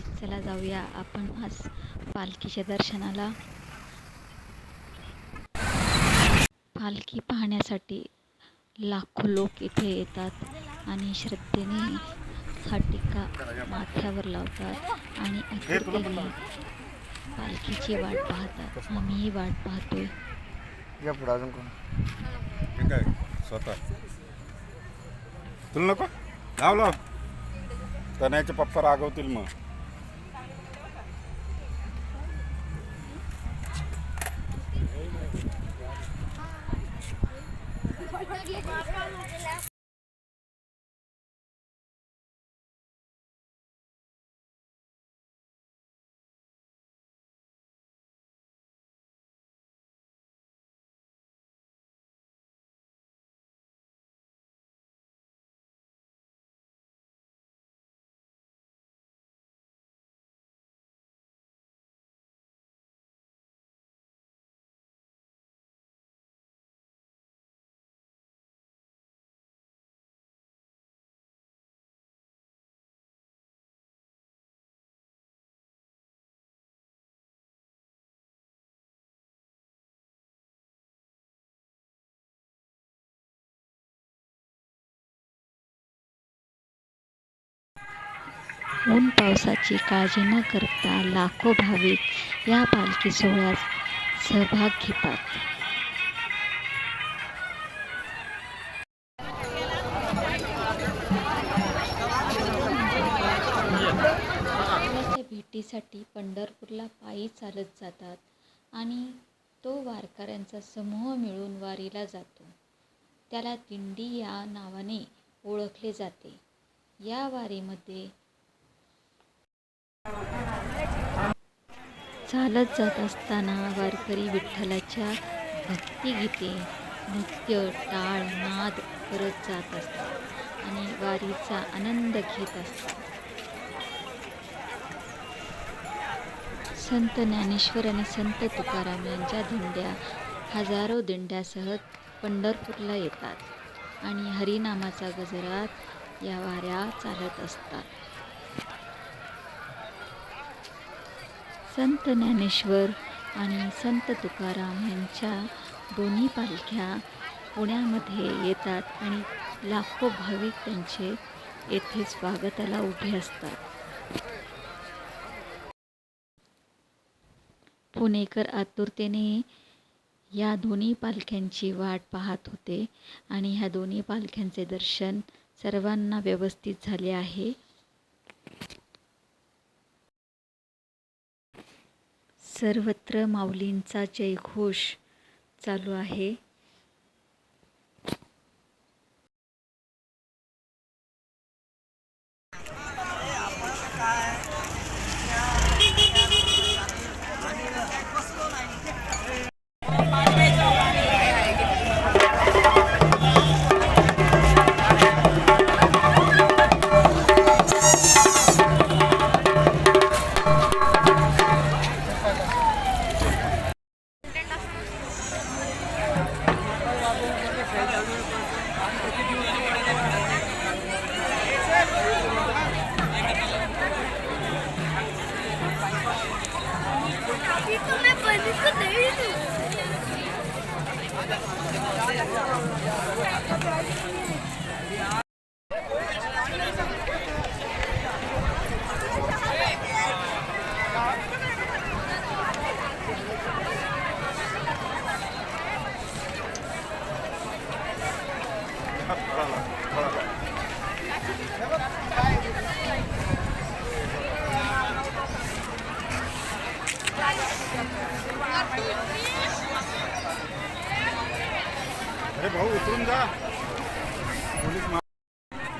चला जाऊया आपण आज पालखीच्या दर्शनाला. पालखी पाहण्यासाठी लाखो लोक इथे येतात आणि श्रद्धेने हा टिक्का माथ्यावर लावतात आणि पालखीची वाट पाहतात. आम्हीही वाट पाहतोय. या पुढं अजून कोण? हे काय? स्वतः? तुला नको? लाव लाव. तनयाचे पप्पा रागवतील मग. Tadi, apa lu? ऊन पावसाची काळजी न करता लाखो भाविक या पालखी सोहळ्यात सहभाग घेतात. भेटीसाठी पंढरपूरला पायी चालत जातात आणि तो वारकऱ्यांचा समूह मिळून वारीला जातो. त्याला दिंडी या नावाने ओळखले जाते. या वारीमध्ये चालत जात असताना वारकरी विठ्ठलाच्या भक्तिगीते नृत्य टाळ नाद करत जात असतात आणि वारीचा आनंद घेत असतात. संत ज्ञानेश्वर आणि संत तुकाराम यांच्या दिंड्या हजारो दिंड्यासह पंढरपूरला येतात आणि हरिनामाचा गजरात या वाऱ्या चालत असतात. संत ज्ञानेश्वर आणि संत तुकाराम यांच्या दोन्ही पालख्या पुण्यामध्ये येतात आणि लाखो भाविक त्यांचे येथे स्वागताला उभे असतात. पुणेकर आतुरतेने या दोन्ही पालख्यांची वाट पाहत होते आणि ह्या दोन्ही पालख्यांचे दर्शन सर्वांना व्यवस्थित झाले आहे. सर्वत्र माऊलींचा जयघोष चालू आहे.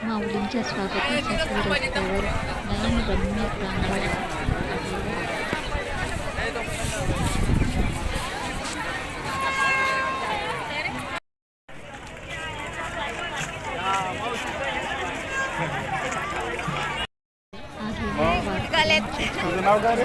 माऊलींच्या स्वागतासाठी रस्त्यावर नयन रम्य प्रांगण तुझं नाव काय रे?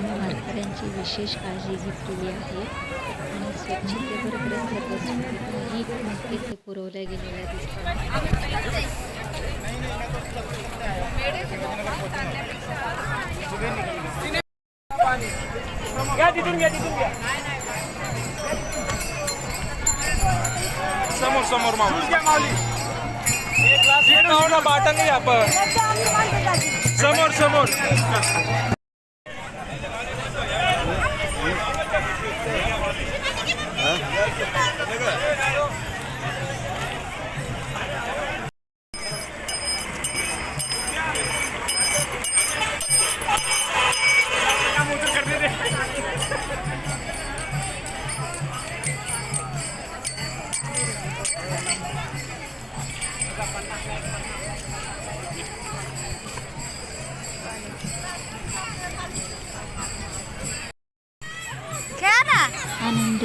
वारकऱ्यांची विशेष काळजी घेतलेली आहे. आणि स्वच्छतेबरोबर सर्व इथे पुरवल्या गेलेल्या दिसतात समोर समोर माऊली बाटल नाही आपण समोर समोर.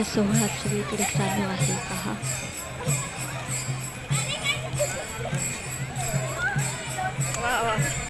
सुंदर सोहळा सगळीकडे चालू आहे पहा. वा.